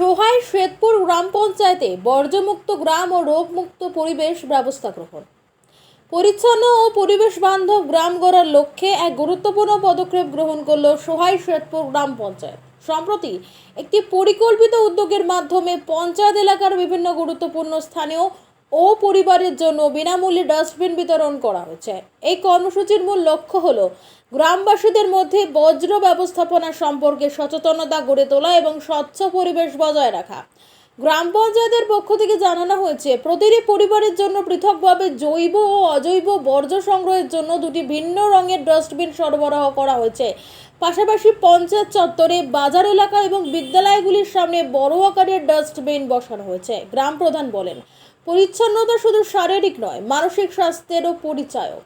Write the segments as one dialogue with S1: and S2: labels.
S1: সোহাই শ্বেতপুর গ্রাম পঞ্চায়েতে বর্জ্যমুক্ত গ্রাম ও রোগমুক্ত পরিবেশ ব্যবস্থা গ্রহণ। পরিচ্ছন্ন ও পরিবেশ বান্ধব গ্রাম গড়ার লক্ষ্যে এক গুরুত্বপূর্ণ পদক্ষেপ গ্রহণ করল সোহাই শ্বেতপুর গ্রাম পঞ্চায়েত। সম্প্রতি একটি পরিকল্পিত উদ্যোগের মাধ্যমে পঞ্চায়েত এলাকার বিভিন্ন গুরুত্বপূর্ণ স্থানীয় ও পরিবারের জন্য বিনামূল্যে ডাস্টবিন বিতরণ করা হয়েছে। এই কর্মসূচির মূল লক্ষ্য হল গ্রামবাসীদের মধ্যে বজ্র ব্যবস্থাপনা সম্পর্কে সচেতনতা গড়ে তোলা এবং স্বচ্ছ পরিবেশ বজায় রাখা। গ্রাম পঞ্চায়েতের পক্ষ থেকে জানানো হয়েছে, প্রতিটি পরিবারের জন্য পৃথকভাবে জৈব ও অজৈব বর্জ্য সংগ্রহের জন্য দুটি ভিন্ন রঙের ডাস্টবিন সরবরাহ করা হয়েছে। পাশাপাশি পঞ্চায়েত চত্বরে বাজার এলাকা এবং বিদ্যালয়গুলির সামনে বড় আকারের ডাস্টবিন বসানো হয়েছে, গ্রাম প্রধান বলেন। পরিচ্ছন্নতা শুধু শারীরিক নয়, মানসিক স্বাস্থ্যেরও পরিচায়ক।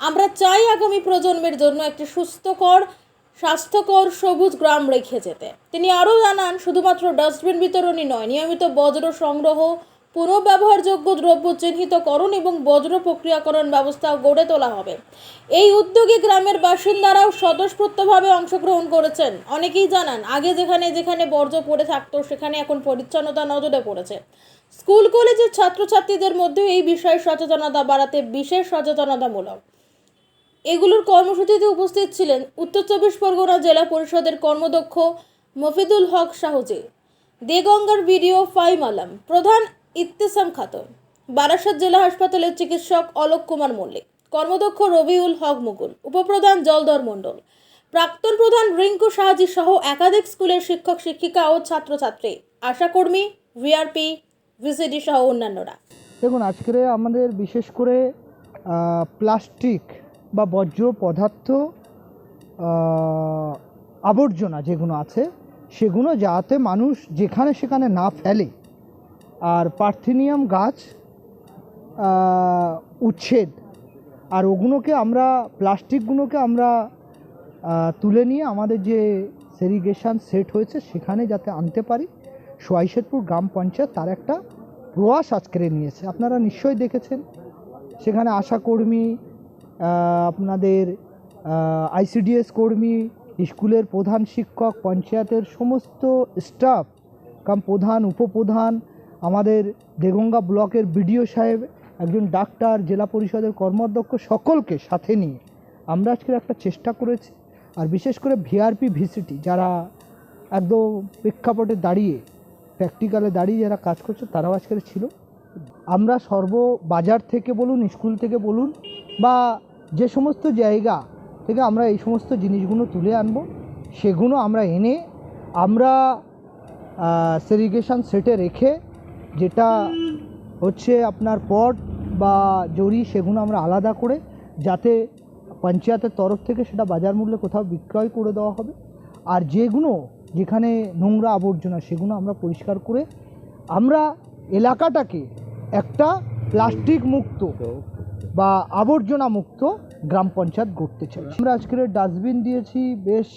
S1: আমরা চাই আগামী প্রজন্মের জন্য একটি সুস্থকর, স্বাস্থ্যকর সবুজ গ্রাম রেখে যেতে। তিনি আরও জানান, শুধুমাত্র ডাস্টবিন বিতরণই নয়, নিয়মিত বজ্র সংগ্রহ পুনঃব্যবহারযোগ্য দ্রব্য চিহ্নিতকরণ এবং বজ্র প্রক্রিয়াকরণ ব্যবস্থা গড়ে তোলা হবে। এই উদ্যোগে গ্রামের বাসিন্দারাও স্বতঃস্ফূর্তভাবে অংশগ্রহণ করেছেন। অনেকেই জানান, আগে যেখানে যেখানে বর্জ্য পড়ে থাকতো, সেখানে এখন পরিচ্ছন্নতা নজরে পড়েছে। স্কুল, কলেজের ছাত্রছাত্রীদের মধ্যে এই বিষয়ে সচেতনতা বাড়াতে বিশেষ সচেতনতামূলক। এগুলোর কর্মসূচিতে উপস্থিত ছিলেন উত্তর চব্বিশ পরগনা জেলা পরিষদের কর্মদক্ষ মফিদুল হক শাহজি দেগঙ্গার ভিডিও ফাইম আলম, প্রধান ইত্তেসাম খাতুন। বারাসাত জেলা হাসপাতালের চিকিৎসক অলোক কুমার মল্লিক। কর্মদক্ষ রবিউল হক মুকুল উপপ্রধান জলধর মণ্ডল। প্রাক্তন প্রধান রিঙ্কু সাহাজি সহ একাধিক স্কুলের শিক্ষক, শিক্ষিকা ও ছাত্রছাত্রী। আশাকর্মী, ভিআরপি, ভিসিডি সহ অন্যান্যরা।
S2: দেখুন, আজকের আমাদের বিশেষ করে প্লাস্টিক বা বর্জ্য পদার্থ আবর্জনা যেগুলো আছে, সেগুলো যাতে মানুষ যেখানে সেখানে না ফেলে আর পার্থেনিয়াম গাছ উচ্ছেদ। আর ওগুলোকে আমরা, প্লাস্টিকগুলোকে আমরা তুলে নিয়ে আমাদের যে সেরিগেশন সেট হয়েছে, সেখানে যাতে আনতে পারি সোয়াইশেদপুর গ্রাম পঞ্চায়েত তার একটা প্রয়াস আজকের নিয়েছে। আপনারা নিশ্চয়ই দেখেছেন, সেখানে আশাকর্মী আপনাদের আইসিডিএস কর্মী, স্কুলের প্রধান শিক্ষক, পঞ্চায়েতের সমস্ত স্টাফ, কাম প্রধান, উপপ্রধান আমাদের দেগঙ্গা ব্লকের বিডিও সাহেব, একজন ডাক্তার, জেলা পরিষদের কর্মাধ্যক্ষ, সকলকে সাথে নিয়ে আমরা আজকের একটা চেষ্টা করেছি। আর বিশেষ করে ভিআরপি ভিসিটি যারা একদম প্রেক্ষাপটে দাঁড়িয়ে, প্র্যাকটিক্যালে দাঁড়িয়ে যারা কাজ করছে, তারাও আজকের ছিল। আমরা সর্ব বাজার থেকে বলুন, স্কুল থেকে বলুন, বা যে সমস্ত জায়গা থেকে আমরা এই সমস্ত জিনিসগুলো তুলে আনব, সেগুলো আমরা এনে আমরা সেরিগেশন সেটে রেখে যেটা হচ্ছে আপনার পট বা জরি সেগুলো আমরা আলাদা করে যাতে পঞ্চায়েতের তরফ থেকে সেটা বাজার মূল্যে কোথাও বিক্রয় করে দেওয়া হবে। আর যেগুলো যেখানে নোংরা আবর্জনা সেগুলো আমরা পরিষ্কার করে আমরা এলাকাটাকে একটা প্লাস্টিক মুক্ত বা আবর্জনা মুক্ত গ্রাম পঞ্চায়েত গড়তে চাই আমরা আজকের ডাস্টবিন দিয়েছি বেশ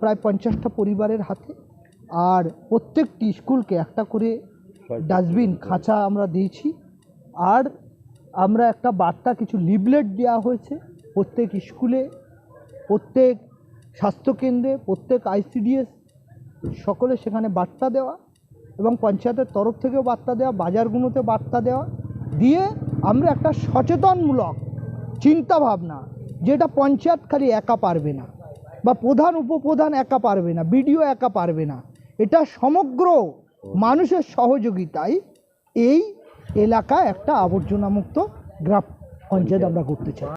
S2: প্রায় পঞ্চাশটা পরিবারের হাতে। আর প্রত্যেকটি স্কুলকে একটা করে ডাস্টবিন, খাঁচা আমরা দিয়েছি। আর আমরা একটা বার্তা, কিছু লিভলেট দেওয়া হয়েছে প্রত্যেক স্কুলে, প্রত্যেক স্বাস্থ্যকেন্দ্রে, প্রত্যেক আইসিডিএস সকলে সেখানে বার্তা দেওয়া এবং পঞ্চায়েতের তরফ থেকেও বার্তা দেওয়া, বাজারগুলোতে বার্তা দেওয়া দিয়ে আমরা একটা সচেতনমূলক চিন্তা ভাবনা যেটা পঞ্চায়েত খালি একা পারবে না বা প্রধান, উপপ্রধান একা পারবে না, বিডিও একা পারবে না। এটা সমগ্র মানুষের সহযোগিতায় এই এলাকা একটা আবর্জনামুক্ত গ্রাম পঞ্চায়েত। আমরা করতে চাই।